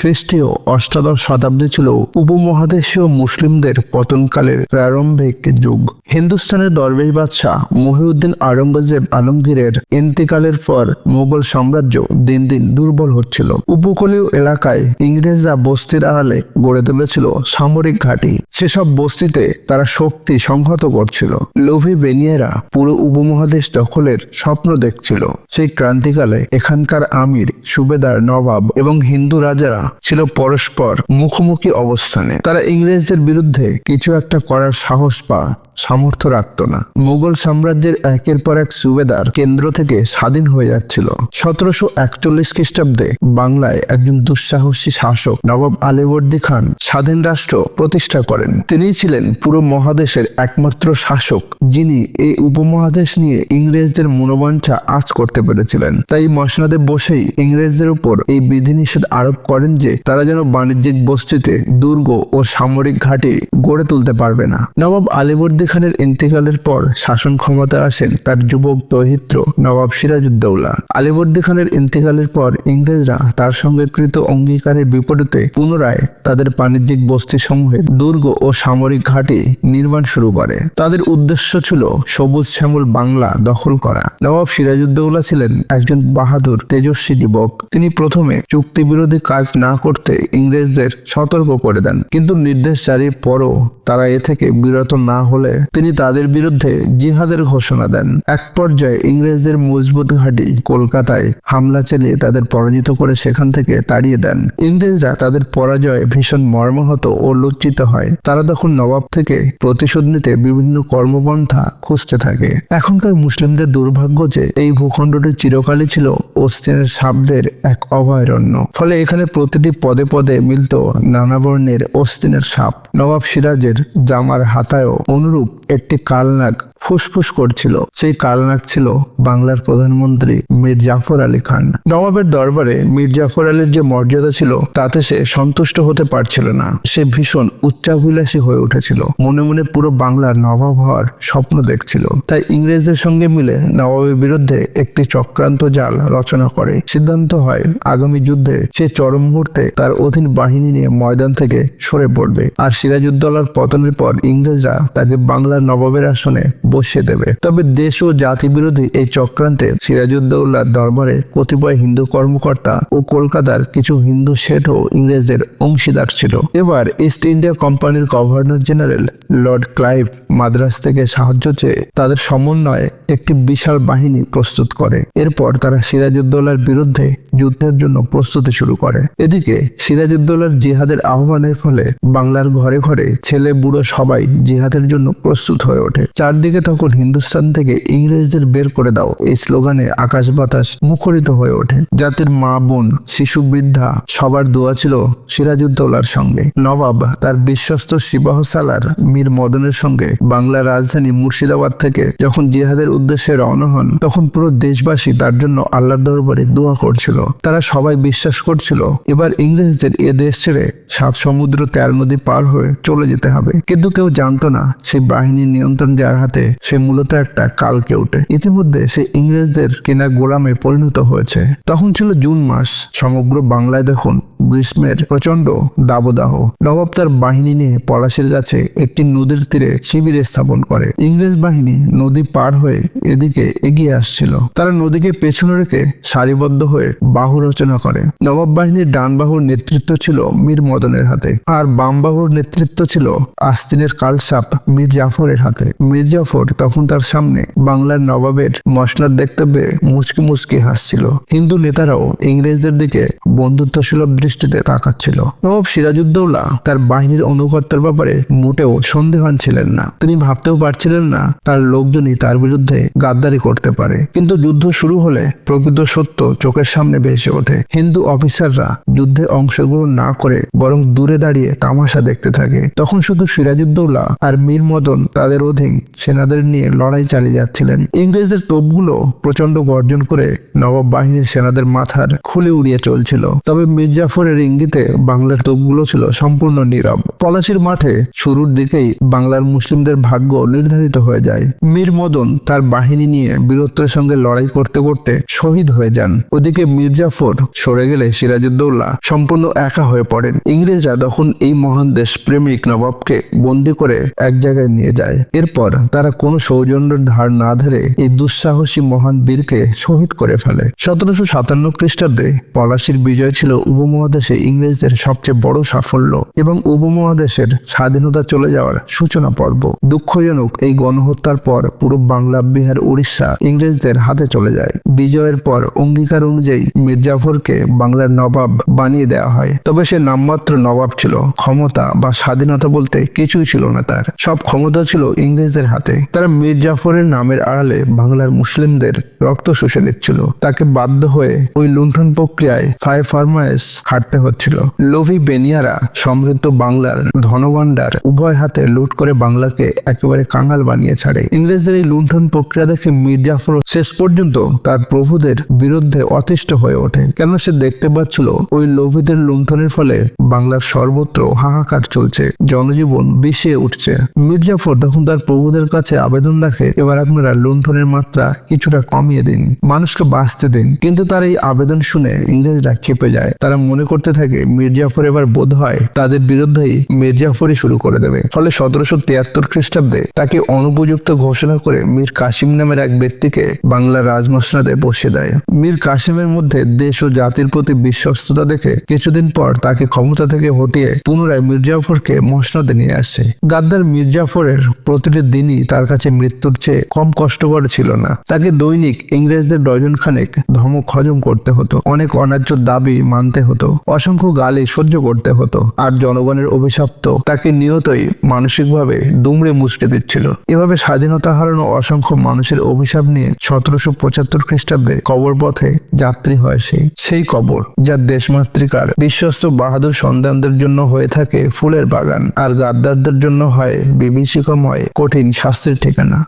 খ্রিস্টীয় অষ্টাদশ শতাব্দী ছিল উপমহাদেশীয় মুসলিমদের পতনকালের প্রারম্ভিক যুগ। হিন্দুস্তানের দরবেশ বাদশাহ মহিউদ্দিন আওরঙ্গজেব আলমগীরের ইন্তিকালের পর মোগল সাম্রাজ্য দিন দিন দুর্বল হচ্ছিল। উপকূলীয় এলাকায় ইংরেজরা বস্তির আড়ালে গড়ে তুলেছিল সামরিক ঘাঁটি। সেসব বস্তিতে তারা শক্তি সংহত করছিল। লোভী বেনিয়েরা পুরো উপমহাদেশ দখলের স্বপ্ন দেখছিল। সেই ক্রান্তিকালে এখানকার আমির, সুবেদার নবাব এবং হিন্দু রাজারা ছিল পরস্পর মুখোমুখি অবস্থানে। তারা ইংরেজদের বিরুদ্ধে কিছু একটা করার সাহস বা সামর্থ্য রাখত না। মুঘল সাম্রাজ্যের একের পর এক সুবেদার কেন্দ্র থেকে স্বাধীন হয়ে যাচ্ছিল। সতেরোশো একচল্লিশ খ্রিস্টাব্দে বাংলায় একজন দুঃসাহসী শাসক নবাব আলীবর্দী খান স্বাধীন রাষ্ট্র প্রতিষ্ঠা করেন। তিনিই ছিলেন পুরো মহাদেশের একমাত্র শাসক, যিনি এই উপমহাদেশ নিয়ে ইংরেজদের মনোবাঞ্ছা আজ করতে পেরেছিলেন। তাই মসনাদে বসেই ইংরেজদের উপর এই বিধিনিষেধ আরোপ করেন যে, তারা যেন বাণিজ্যিক বস্তিতে দুর্গ ও সামরিক ঘাঁটি গড়ে তুলতে পারবে না। নবাব আলীবর্দী খানের ইন্তেকালের পর শাসন ক্ষমতায় আসেন তার যুবক দহিত্র নবাব সিরাজউদ্দৌলা। আলীবর্দী খানের ইন্তেকালের পর ইংরেজরা তার সঙ্গে কৃত অঙ্গীকারের বিপরীতে পুনরায় তাদের বাণিজ্যিক বস্তি সমূহে দুর্গ ও সামরিক ঘাঁটি নির্মাণ শুরু করে। তাদের উদ্দেশ্য ছিল সবুজ শ্যামল বাংলা দখল করা। নবাব সিরাজউদ্দৌলা ছিলেন একজন বাহাদুর, তেজস্বী যুবক। তিনি প্রথমে চুক্তি বিরোধী কাজ না করতে ইংরেজদের সতর্ক করে দেন, কিন্তু নির্দেশ জারির পরও তারা এ থেকে বিরত না হলে তিনি তাদের বিরুদ্ধে জিহাদের ঘোষণা দেন। এক পর্যায়ে ইংরেজদের মজবুত ঘাঁটি কলকাতায় হামলা চালিয়ে তাদের পরাজিত করে সেখান থেকে তাড়িয়ে দেন। ইংরেজরা তাদের পরাজয়ে ভীষণ মর্মাহত ও লজ্জিত হয়। তারা তখন নবাব থেকে প্রতিশোধ নিতে বিভিন্ন কর্মপন্থা খুঁজতে থাকে। এখনকার মুসলিমদের দুর্ভাগ্য যে এই ভূখণ্ডটি চিরকালই ছিল অস্তিনের সাপদের এক অভয়ারণ্য। ফলে এখানে প্রতিটি পদে পদে মিলত নানা বর্ণের অস্তিনের সাপ। নবাব সিরাজের জামার হাতায়ও অনুরূপ একটি কালনাক ফুসফুস করছিল। সেই কালনাক ছিল বাংলার প্রধানমন্ত্রী মীর জাফর আলী খান। নবাবের দরবারে মীর জাফর আলীর যে মর্যাদা ছিল, তাতে সে সন্তুষ্ট হতে পারছিল না। সে ভীষণ উচ্চাভিলাষী হয়ে উঠেছিল। মনে মনে পুরো বাংলার নবাব হওয়ার স্বপ্ন দেখছিল। তাই ইংরেজদের সঙ্গে মিলে নবাবের বিরুদ্ধে একটি চক্রান্ত জাল রচনা করে। সিদ্ধান্ত হয়, আগামী যুদ্ধে সে চরম মুহূর্তে তার অধীন বাহিনী নিয়ে ময়দান থেকে সরে পড়বে। আর সিরাজউদ্দৌলার পতনের পর ইংরেজরা তাকে বাংলার নবাবের আসনে বসিয়ে দেবে। তবে দেশ ও জাতি বিরোধী এই চক্রান্তে সিরাজউদ্দৌলার দরবারে কতিপয় হিন্দু কর্মকর্তা ও কলকাতার কিছু হিন্দু শেঠ ও ইংরেজদের অংশীদার ছিল। এবার ইস্ট ইন্ডিয়া কোম্পানির governor general lord Clive Madras থেকে সাহায্য চেয়ে তাদের সমন্বয়ে একটি বিশাল বাহিনী প্রস্তুত করে। এরপর তারা সিরাজউদ্দৌলার বিরুদ্ধে যুদ্ধের জন্য প্রস্তুতি শুরু করে। এদিকে সিরাজউদ্দৌলার জিহাদের আহ্বানের ফলে বাংলার ঘরে ঘরে ছেলে বুড়ো সবাই জিহাদের জন্য প্রস্তুত হয়ে ওঠে। চারদিকে তখন হিন্দুস্তান থেকে ইংরেজদের বের করে দাও। এই স্লোগানে আকাশ বাতাস মুখরিত হয়ে ওঠে। জাতির মা বোন, শিশু বৃদ্ধা, সবার দোয়া ছিল সিরাজউদ্দৌলার সঙ্গে। নবাব, তার বিশ্বস্ত শিবাহ সালার মীর মদনের সঙ্গে বাংলার রাজধানী মুর্শিদাবাদ থেকে যখন জিহাদের উদ্দেশ্যে রওনা হন, তখন পুরো দেশবাসী তার জন্য আল্লাহর দরবারে দোয়া করছিল। তারা সবাই বিশ্বাস করছিল, এবার ইংরেজদের এ দেশ ছেড়ে সাত সমুদ্র তেরো নদী পার হয়ে চলে যেতে হবে। কিন্তু কেউ জানতো না সেই বাহিনীর নিয়ন্ত্রণ দেওয়ার হাতে সে মূলত একটা কালকে কেউটে ইতিমধ্যে সে ইংরেজদের কেনা গোলামে পরিণত হয়েছে। তখন ছিল জুন মাস। সমগ্র বাংলায় দেখুন গ্রীষ্মের প্রচণ্ড দাবদাহ। নবাব তার বাহিনী নিয়ে পলাশির কাছে একটি নদীর তীরে শিবির স্থাপন করে। ইংরেজ বাহিনী নদী পার হয়ে এদিকে এগিয়ে আসছিল। তারা নদীকে পেছনে রেখে সারিবদ্ধ হয়ে বাহু রচনা করে। নবাব বাহিনীর ডান বাহুর নেতৃত্ব ছিল মীর মদনের হাতে। আর বাম বাহুর নেতৃত্ব ছিল আস্তিনের কালসাপ মীর জাফরের হাতে। মীর জাফর তখন তার সামনে বাংলার নবাবের মসনাদ দেখতে পেয়ে মুচকি মুচকি হাসছিল। হিন্দু নেতারাও ইংরেজদের দিকে বন্ধুত্ব সুলভ দৃষ্টিতে তাকাচ্ছিল। নবাব সিরাজউদ্দৌলা তার বাহিনীর অনুকর্তার ব্যাপারে মোটেও সন্দেহান ছিলেন না। তিনি ভাবতেও পারছিলেন না তার লোকজনই তার বিরুদ্ধে গাদ্দারি করতে পারে। কিন্তু যুদ্ধ শুরু হলে প্রকৃত সত্য চোখের সামনে ভেসে ওঠে। হিন্দু অফিসাররা যুদ্ধে অংশগ্রহণ না করে বরং দূরে দাঁড়িয়ে তামাশা দেখতে থাকে। তখন শুধু সিরাজউদ্দৌলা আর মীর মদন তাদের অধীন সেনাদের সেনাদের নিয়ে লড়াই চালিয়ে যাচ্ছিলেন। ইংরেজদের তোপগুলো প্রচণ্ড গর্জন করে নবাব বাহিনীর সেনাদের মাথার খুলে উড়িয়ে চলছিল। তবে মির্জাফরের ইঙ্গিতে বাংলার তোপগুলো ছিল সম্পূর্ণ নীরব। পলাশির মাঠে শুরুর দিকেই বাংলার মুসলিমদের ভাগ্য নির্ধারিত হয়ে যায়। মীর মদন তার বাহিনী নিয়ে বীরত্বের সঙ্গে লড়াই করতে করতে শহীদ হয়ে যান। ওদিকে মির্জাফর সরে গেলে সিরাজউদ্দৌলা সম্পূর্ণ একা হয়ে পড়েন। ইংরেজরা তখন এই মহান দেশ প্রেমিক নবাবকে বন্দি করে এক জায়গায় নিয়ে যায়। এরপর তারা কোনো সৌজন্যের ধার না ধরে এই দুঃসাহসী মহান বীরকে শহীদ করে ফেলে। সতেরোশো সাতান্ন খ্রিস্টাব্দে পলাশির বিজয় ছিল উপমহাদেশে ইংরেজদের সবচেয়ে বড় সাফল্য এবং উপমহাদেশের স্বাধীনতা চলে যাওয়ার সূচনা পর্ব। দুঃখজনক এই গণহত্যার পর পুরো বাংলা, বিহার, উড়িষ্যা ইংরেজদের হাতে চলে যায়। বিজয়ের পর অঙ্গীকার অনুযায়ী মির্জাফরকে বাংলার নবাব বানিয়ে দেওয়া হয়। তবে সে নামমাত্র নবাব ছিল। ক্ষমতা বা স্বাধীনতা বলতে কিছুই ছিল না তার। সব ক্ষমতা ছিল ইংরেজদের হাতে। তারা মির্জাফরের নামের আড়ালে বাংলার মুসলিমদের রক্ত শুষে নিচ্ছিল। তাকে বাধ্য হয়ে ওই লুণ্ঠন প্রক্রিয়ায় ফাই ফার্মাইস খাটতে হচ্ছিল। লোভী বেনিয়ারা সমৃদ্ধ বাংলার ধনভাণ্ডার উভয় হাতে লুট করে বাংলাকে একেবারে কাঙাল বানিয়ে ছাড়ে। ইংরেজদের এই লুণ্ঠন প্রক্রিয়া দেখে মির্জাফর শেষ পর্যন্ত তার প্রভুদের বিরুদ্ধে অতিষ্ঠ হয়ে ওঠে। কেন সে দেখতে পাচ্ছিল ওই লোভীদের লুণ্ঠনের ফলে বাংলার সর্বত্র হাহাকার চলছে। জনজীবন বিষিয়ে উঠছে। মির্জাফর তখন তার প্রভুদের কাছে আবেদন রাখে, এবার আপনারা লুণ্ঠনের মাত্রা কিছুটা কমিয়ে দিন, মানুষকে বাঁচতে দিন। কিন্তু তার এই আবেদন শুনে ইংরেজরা ক্ষেপে যায়। তারা মনে করতে থাকে মির্জাফর এবার বোধ হয় তাদের বিরুদ্ধেই মির্জাফরই শুরু করে দেবে। ফলে সতেরোশো তিয়াত্তর খ্রিস্টাব্দে তাকে অনুপযুক্ত ঘোষণা করে মীর কাসিম নামের এক ব্যক্তিকে বাংলার রাজমসনাদে বসিয়ে দেয়। মীর কাসিমের মধ্যে দেশ ও জাতির প্রতি বিশ্বস্ততা দেখে কিছুদিন পর তাকে ক্ষমতা থেকে হটিয়ে পুনরায় মির্জাফরকে মসনদে নিয়ে আসে। গাদ্দার মির্জাফরের প্রতিটি দিনই তার কাছে মৃত্যুর চেয়ে কম কষ্টকর ছিল না। তাকে দৈনিক ইংরেজদের ডজন খানেক ধমক হজম করতে হতো। অনেক অন্যায্য দাবি মানতে হতো। অসংখ্য গালি সহ্য করতে হতো। আর জনগণের অভিশপ্ত তাকে নিয়তই মানসিকভাবে দুমড়ে মুচড়ে দিচ্ছিল। এভাবে স্বাধীনতা হারানো অসংখ্য মানুষের অভিশাপ নিয়ে সতেরোশো পঁচাত্তর খ্রিস্টাব্দে কবর পথে যাত্রী হয় সেই সেই কবর যা দেশমাতৃকার বিশ্বস্ত বাহাদুর সন্তানদের জন্য হয়ে থাকে ফুলের বাগান। আর গাদ্দারদের জন্য হয় বিভীষিকাময় কঠিন শাস্তির ঠিকানা।